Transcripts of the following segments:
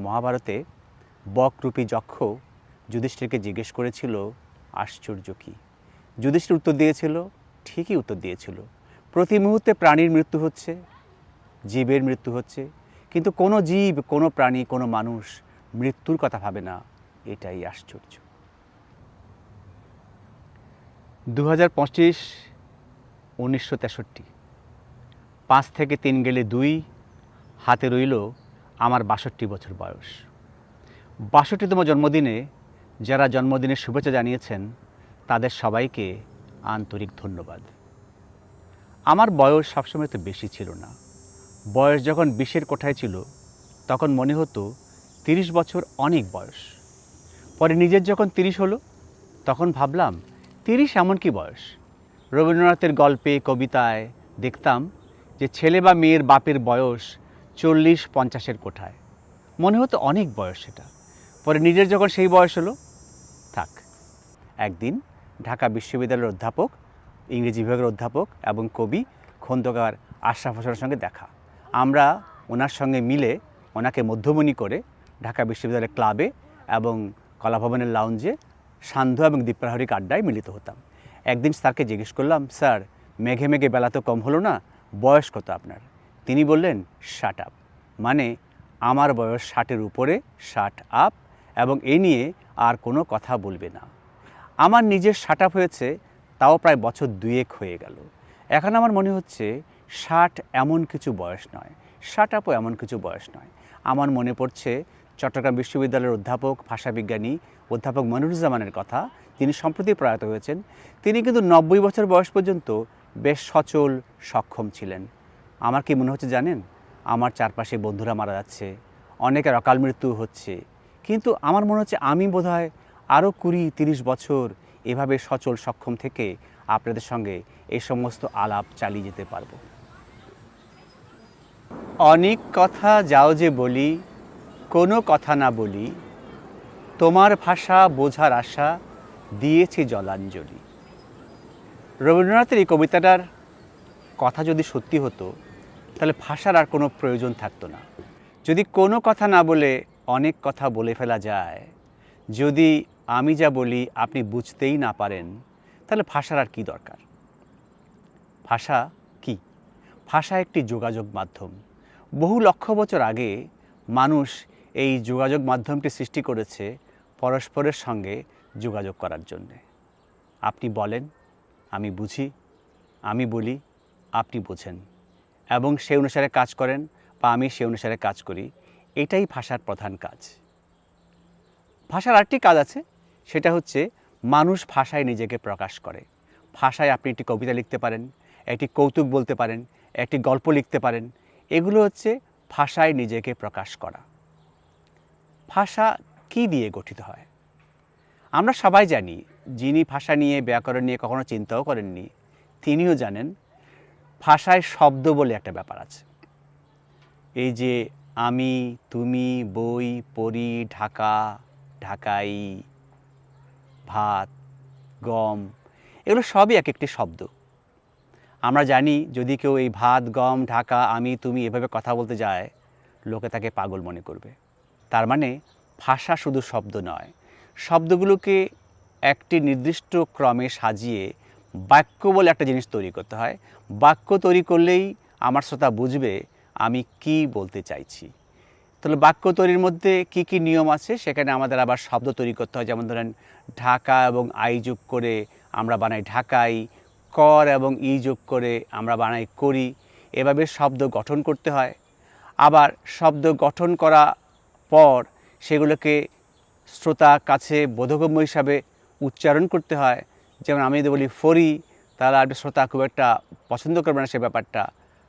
মহাভারতে বকরূপী যক্ষ যুধিষ্ঠিরকে জিজ্ঞেস করেছিল, আশ্চর্য কী? যুধিষ্ঠির উত্তর দিয়েছিল, ঠিকই উত্তর দিয়েছিল। প্রতি মুহূর্তে প্রাণীর মৃত্যু হচ্ছে, জীবের মৃত্যু হচ্ছে, কিন্তু কোনো জীব, কোনো প্রাণী, কোনো মানুষ মৃত্যুর কথা ভাবে না। এটাই আশ্চর্য। দু হাজার পঁচিশ, উনিশশো তেষট্টি। পাঁচ থেকে তিন গেলে দুই, হাতে রইল আমার বাষট্টি বছর বয়স। বাষট্টিতম জন্মদিনে যারা জন্মদিনের শুভেচ্ছা জানিয়েছেন, তাদের সবাইকে আন্তরিক ধন্যবাদ। আমার বয়স সবসময় তো বেশি ছিল না। বয়স যখন বিশের কোঠায় ছিল, তখন মনে হতো তিরিশ বছর অনেক বয়স। পরে নিজের যখন তিরিশ হলো, তখন ভাবলাম তিরিশ এমন কি বয়স? রবীন্দ্রনাথের গল্পে, কবিতায় দেখতাম যে ছেলে বা মেয়ের বাপের বয়স চল্লিশ পঞ্চাশের কোঠায়। মনে হতো অনেক বয়স সেটা পরে নিজের যখন সেই বয়স হলো, থাক। একদিন ঢাকা বিশ্ববিদ্যালয়ের অধ্যাপক, ইংরেজি বিভাগের অধ্যাপক এবং কবি খন্দকার আশরাফ হোসেনের সঙ্গে দেখা। আমরা ওনার সঙ্গে মিলে ওনাকে মধ্যমণি করে ঢাকা বিশ্ববিদ্যালয়ের ক্লাবে এবং কলাভবনের লাউঞ্জে সান্ধ্য এবং দীপ্রাহরিক আড্ডায় মিলিত হতাম। একদিন স্যারকে জিজ্ঞেস করলাম, স্যার, মেঘে মেঘে বেলা তো কম হলো না, বয়স কত আপনার? তিনি বললেন ষাট আপ মানে আমার বয়স ষাটের উপরে ষাট আপ এবং এ নিয়ে আর কোনো কথা বলবে না। আমার নিজের ষাট আপ হয়েছে, তাও প্রায় বছর দুয়েক হয়ে গেল। এখন আমার মনে হচ্ছে ষাট এমন কিছু বয়স নয় ষাট আপও এমন কিছু বয়স নয়। আমার মনে পড়ছে, চট্টগ্রাম বিশ্ববিদ্যালয়ের অধ্যাপক ভাষাবিজ্ঞানী অধ্যাপক মনিরুজ্জামানের কথা, তিনি সম্প্রতি প্রয়াত হয়েছেন। তিনি কিন্তু নব্বই বছর বয়স পর্যন্ত বেশ সচল, সক্ষম ছিলেন। আমার কি মনে হচ্ছে জানেন? আমার চারপাশে বন্ধুরা মারা যাচ্ছে, অনেকের অকাল মৃত্যু হচ্ছে। কিন্তু আমার মনে হচ্ছে আমি বোধহয় আরও কুড়ি, তিরিশ বছর এভাবে সচল, সক্ষম থেকে আপনাদের সঙ্গে এই সমস্ত আলাপ চালিয়ে যেতে পারব। অনেক কথা যাও যে বলি, কোনো কথা না বলি, তোমার ভাষা বোঝার আশা দিয়েছি জলাঞ্জলি। রবীন্দ্রনাথের এই কবিতাটার কথা যদি সত্যি হতো তাহলে ভাষার আর কোনো প্রয়োজন থাকতো না। যদি কোনো কথা না বলে অনেক কথা বলে ফেলা যায়, যদি আমি যা বলি আপনি বুঝতেই না পারেন, তাহলে ভাষার আর কি দরকার? ভাষা কি? ভাষা একটি যোগাযোগ মাধ্যম। বহু লক্ষ বছর আগে মানুষ এই যোগাযোগ মাধ্যমটি সৃষ্টি করেছে পরস্পরের সঙ্গে যোগাযোগ করার জন্যে। আপনি বলেন, আমি বুঝি, আমি বলি, আপনি বোঝেন। এবং সে অনুসারে কাজ করেন বা আমি সে অনুসারে কাজ করি। এটাই ভাষার প্রধান কাজ। ভাষার আরেকটি কাজ আছে, সেটা হচ্ছে মানুষ ভাষায় নিজেকে প্রকাশ করে। ভাষায় আপনি একটি কবিতা লিখতে পারেন, একটি কৌতুক বলতে পারেন, একটি গল্প লিখতে পারেন। এগুলো হচ্ছে ভাষায় নিজেকে প্রকাশ করা। ভাষা কি দিয়ে গঠিত হয়? আমরা সবাই জানি, যিনি ভাষা নিয়ে, ব্যাকরণ নিয়ে কখনো চিন্তাও করেননি, তিনিও জানেন ভাষায় শব্দ বলে একটা ব্যাপার আছে। এই যে আমি, তুমি, বই, পড়ি, ঢাকা, ঢাকাই, ভাত, গম, এগুলো সবই এক একটি শব্দ। আমরা জানি যদি কেউ এই ভাত, গম, ঢাকা, আমি, তুমি এভাবে কথা বলতে যায়, লোকে তাকে পাগল মনে করবে। তার মানে ভাষা শুধু শব্দ নয়, শব্দগুলোকে একটি নির্দিষ্ট ক্রমে সাজিয়ে বাক্য বলে একটা জিনিস তৈরি করতে হয়। বাক্য তৈরি করলেই আমার শ্রোতা বুঝবে আমি কি বলতে চাইছি। তাহলে বাক্য তৈরির মধ্যে কি কি নিয়ম আছে? সেখানে আমাদের আবার শব্দ তৈরি করতে হয়। যেমন ধরেন, ঢাকা এবং আই যোগ করে আমরা বানাই ঢাকাই, কর এবং ই যোগ করে আমরা বানাই করি। এভাবে শব্দ গঠন করতে হয়। আবার শব্দ গঠন করা পর সেগুলোকে শ্রোতা কাছে বোধগম্য হিসাবে উচ্চারণ করতে হয়। যেমন আমি যদি বলি ফরি, তাহলে আর শ্রোতা খুব একটা পছন্দ করবে না সে ব্যাপারটা।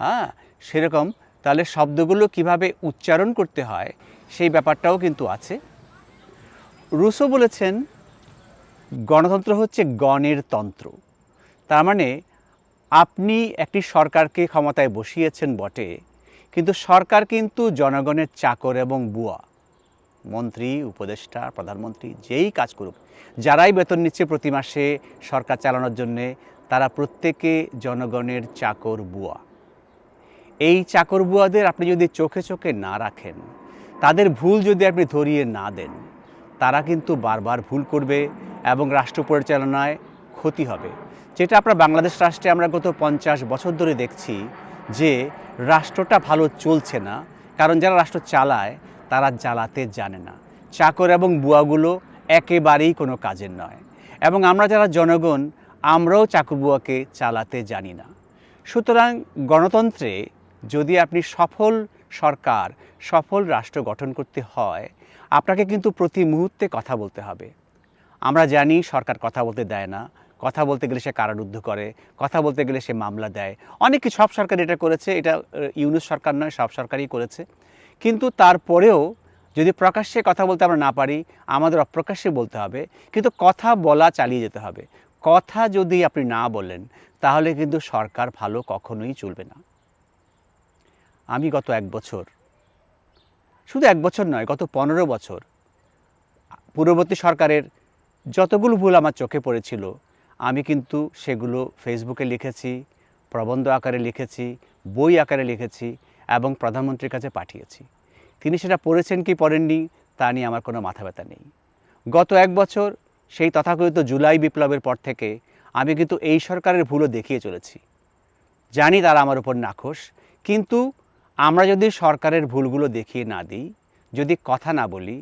হ্যাঁ? সেরকম তাহলে শব্দগুলো কীভাবে উচ্চারণ করতে হয়, সেই ব্যাপারটাও কিন্তু আছে। রুসো বলেছেন, গণতন্ত্র হচ্ছে গণের তন্ত্র। তার মানে আপনি একটি সরকারকে ক্ষমতায় বসিয়েছেন বটে, কিন্তু সরকার কিন্তু জনগণের চাকর এবং বুয়া। মন্ত্রী, উপদেষ্টা, প্রধানমন্ত্রী, যেই কাজ করুক, যারাই বেতন নিচ্ছে প্রতি মাসে সরকার চালানোর জন্যে, তারা প্রত্যেকে জনগণের চাকর বুয়া। এই চাকর বুয়াদের আপনি যদি চোখে চোখে না রাখেন, তাদের ভুল যদি আপনি ধরিয়ে না দেন, তারা কিন্তু বারবার ভুল করবে এবং রাষ্ট্র পরিচালনায় ক্ষতি হবে। যেটা আমরা বাংলাদেশ রাষ্ট্রে আমরা গত পঞ্চাশ বছর ধরে দেখছি যে, রাষ্ট্রটা ভালো চলছে না, কারণ যারা রাষ্ট্র চালায় তারা জ্বালাতে জানে না। চাকর এবং বুয়াগুলো একেবারেই কোনো কাজের নয়। এবং আমরা যারা জনগণ, আমরাও চাকর বুয়াকে চালাতে জানি না। সুতরাং গণতন্ত্রে যদি আপনি সফল সরকার, সফল রাষ্ট্র গঠন করতে হয়, আপনাকে কিন্তু প্রতি মুহূর্তে কথা বলতে হবে। আমরা জানি সরকার কথা বলতে দেয় না। কথা বলতে গেলে সে কারারুদ্ধ করে, কথা বলতে গেলে সে মামলা দেয়। অনেক সব সরকার এটা করেছে, এটা ইউনুস সরকার নয়, সব সরকারই করেছে। কিন্তু তারপরেও যদি প্রকাশ্যে কথা বলতে আমরা না পারি, আমাদের অপ্রকাশ্যে বলতে হবে, কিন্তু কথা বলা চালিয়ে যেতে হবে। কথা যদি আপনি না বলেন, তাহলে কিন্তু সরকার ভালো কখনোই চলবে না। আমি গত এক বছর, শুধু এক বছর নয়, গত পনেরো বছর, পূর্ববর্তী সরকারের যতগুলো ভুল আমার চোখে পড়েছিল, আমি কিন্তু সেগুলো ফেসবুকে লিখেছি, প্রবন্ধ আকারে লিখেছি, বই আকারে লিখেছি এবং প্রধানমন্ত্রীর কাছে পাঠিয়েছি। তিনি সেটা পড়েছেন কি পড়েননি, তা নিয়ে আমার কোনো মাথা ব্যথা নেই। গত এক বছর সেই তথাকথিত জুলাই বিপ্লবের পর থেকে আমি কিন্তু এই সরকারের ভুলও দেখিয়ে চলেছি। জানি তারা আমার উপর নাখোশ, কিন্তু আমরা যদি সরকারের ভুলগুলো দেখিয়ে না দিই, যদি কথা না বলি,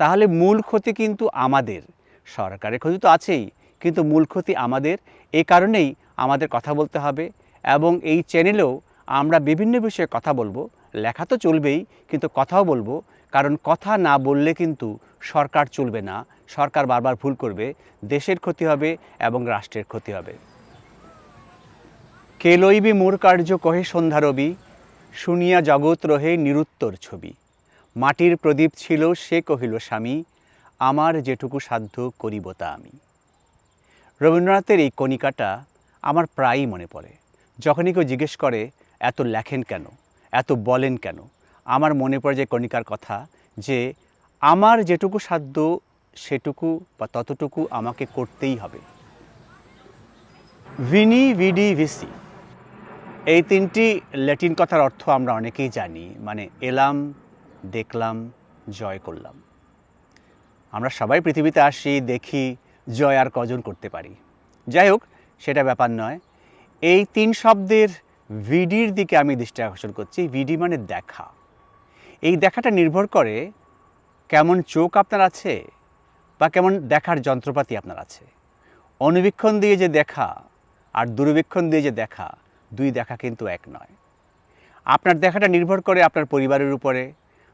তাহলে মূল ক্ষতি কিন্তু আমাদের। সরকারের ক্ষতি তো আছেই, কিন্তু মূল ক্ষতি আমাদের। এই কারণেই আমাদের কথা বলতে হবে এবং এই চ্যানেলেও আমরা বিভিন্ন বিষয়ে কথা বলব, লেখা তো চলবেই, কিন্তু কথাও বলব, কারণ কথা না বললে কিন্তু সরকার চলবে না, সরকার বারবার ভুল করবে, দেশের ক্ষতি হবে এবং রাষ্ট্রের ক্ষতি হবে। কে লইবি মোর কার্য কহে সন্ধ্যা রবি, শুনিয়া জগৎ রহে নিরুত্তর ছবি। মাটির প্রদীপ ছিল, সে কহিল, স্বামী, আমার যেটুকু সাধ্য করিব তা আমি। রবীন্দ্রনাথের এই কণিকাটা আমার প্রায়ই মনে পড়ে। যখনই কেউ জিজ্ঞেস করে এত লেখেন কেন? এত বলেন কেন? আমার মনে পড়ে যে কণিকার কথা যে আমার যেটুকু সাধ্য সেটুকু বা ততটুকু আমাকে করতেই হবে। ভিনি, ভিডি, ভিসি। এই তিনটি ল্যাটিন কথার অর্থ আমরা অনেকেই জানি মানে এলাম, দেখলাম, জয় করলাম। আমরা সবাই পৃথিবীতে আসি, দেখি, জয় আর কজন করতে পারি। যাই হোক, সেটা ব্যাপার নয়। এই তিন শব্দের ভিডির দিকে আমি দৃষ্টি আকর্ষণ করছি। ভিডি মানে দেখা। এই দেখাটা নির্ভর করে কেমন চোখ আপনার আছে বা কেমন দেখার যন্ত্রপাতি আপনার আছে। অনুবীক্ষণ দিয়ে যে দেখা আর দূরবীক্ষণ দিয়ে যে দেখা, দুই দেখা কিন্তু এক নয়। আপনার দেখাটা নির্ভর করে আপনার পরিবারের উপরে,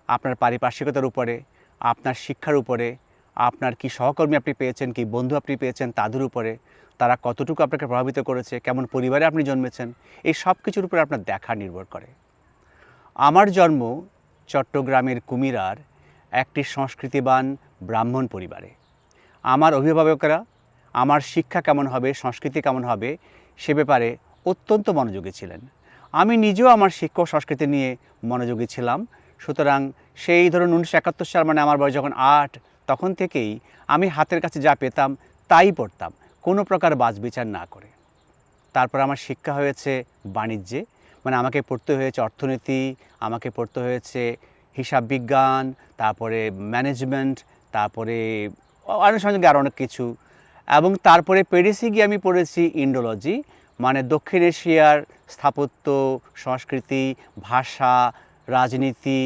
আপনার পারিপার্শ্বিকতার উপরে, আপনার শিক্ষার উপরে, আপনার কি সহকর্মী আপনি পেয়েছেন, কি বন্ধু আপনি পেয়েছেন তাদের উপরে। তারা কতটুকু আপনাকে প্রভাবিত করেছে, কেমন পরিবারে আপনি জন্মেছেন, এই সব কিছুর উপরে আপনার দেখা নির্ভর করে। আমার জন্ম চট্টগ্রামের কুমিরার একটি সংস্কৃতিবান ব্রাহ্মণ পরিবারে। আমার অভিভাবকরা, আমার শিক্ষা কেমন হবে, সংস্কৃতি কেমন হবে, সে ব্যাপারে অত্যন্ত মনোযোগী ছিলেন। আমি নিজেও আমার শিক্ষক সংস্কৃতি নিয়ে মনোযোগী ছিলাম। সুতরাং সেই ধরুন উনিশশো একাত্তর সাল মানে আমার বয়স যখন আট, তখন থেকেই আমি হাতের কাছে যা পেতাম, তাই পড়তাম। কোনো প্রকার বাজবিচার না করে। তারপর আমার শিক্ষা হয়েছে বাণিজ্যে। মানে আমাকে পড়তে হয়েছে অর্থনীতি, আমাকে পড়তে হয়েছে হিসাব বিজ্ঞান, তারপরে ম্যানেজমেন্ট তারপরে আনুষঙ্গিক আরও অনেক কিছু। এবং তারপরে প্যারিসে গিয়ে আমি পড়েছি ইন্ডোলজি মানে দক্ষিণ এশিয়ার স্থাপত্য, সংস্কৃতি, ভাষা, রাজনীতি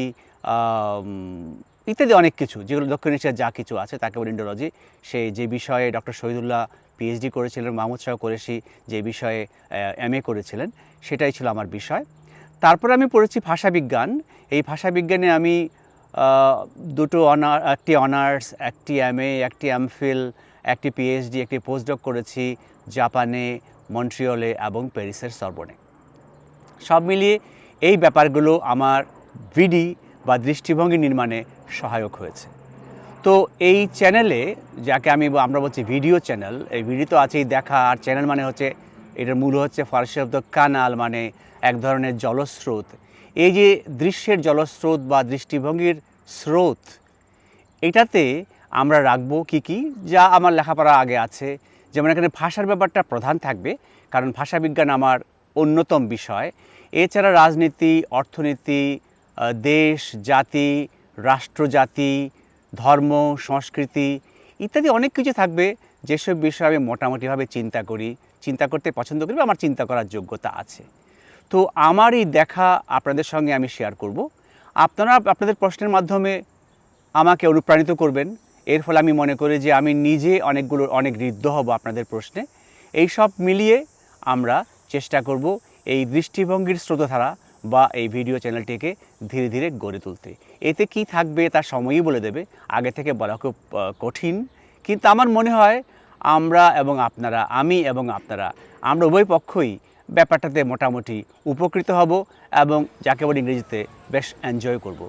ইত্যাদি অনেক কিছু। যেগুলো দক্ষিণ এশিয়ার যা কিছু আছে, তাকে বলে ইন্ডোলজি। সেই যে বিষয়ে ডক্টর শহীদুল্লাহ পিএইচডি করেছিলেন, মাহমুদ শাহ কোরেশি যে বিষয়ে এম করেছিলেন, সেটাই ছিল আমার বিষয়। তারপরে আমি পড়েছি ভাষাবিজ্ঞান এই ভাষাবিজ্ঞানে আমি দুটো অনার, একটি অনার্স, একটি এম এ একটি এমফিল একটি পিএইচডি একটি পোস্টডক করেছি জাপানে, মন্ট্রিয়লে এবং প্যারিসের সর্বনে। সব মিলিয়ে এই ব্যাপারগুলো আমার ভিডি বা দৃষ্টিভঙ্গি নির্মাণে সহায়ক হয়েছে। তো এই চ্যানেলে যাকে আমি আমরা বলছি ভিডিও চ্যানেল এই ভিডিও তো আছেই দেখা। আর চ্যানেল মানে হচ্ছে, এটার মূল হচ্ছে ফার্সি শব্দ কানাল মানে এক ধরনের জলস্রোত। এই যে দৃশ্যের জলস্রোত বা দৃষ্টিভঙ্গির স্রোত, এটাতে আমরা রাখব কি কি? যা আমার লেখাপড়া আগে আছে। যেমন এখানে ভাষার ব্যাপারটা প্রধান থাকবে, কারণ ভাষাবিজ্ঞান আমার অন্যতম বিষয়। এছাড়া রাজনীতি, অর্থনীতি দেশ, জাতি, রাষ্ট্রজাতি ধর্ম, সংস্কৃতি ইত্যাদি অনেক কিছু থাকবে। যেসব বিষয়ে আমি মোটামুটিভাবে চিন্তা করি, চিন্তা করতে পছন্দ করি বা আমার চিন্তা করার যোগ্যতা আছে। তো আমার এই দেখা আপনাদের সঙ্গে আমি শেয়ার করব। আপনারা আপনাদের প্রশ্নের মাধ্যমে আমাকে অনুপ্রাণিত করবেন। এর ফলে আমি মনে করি যে আমি নিজে অনেকগুলো, অনেক ঋদ্ধ হব আপনাদের প্রশ্নে। এই সব মিলিয়ে আমরা চেষ্টা করব এই দৃষ্টিভঙ্গির স্রোতধারা বা এই ভিডিও চ্যানেলটিকে ধীরে ধীরে গড়ে তুলতে। এতে কি থাকবে তার সময়ই বলে দেবে। আগে থেকে বলা খুব কঠিন। কিন্তু আমার মনে হয় আমরা এবং আপনারা, আমি এবং আপনারা, আমরা উভয় পক্ষই ব্যাপারটাতে মোটামুটি উপকৃত হব এবং যাকে বলে ইংরেজিতে বেশ এনজয় করব।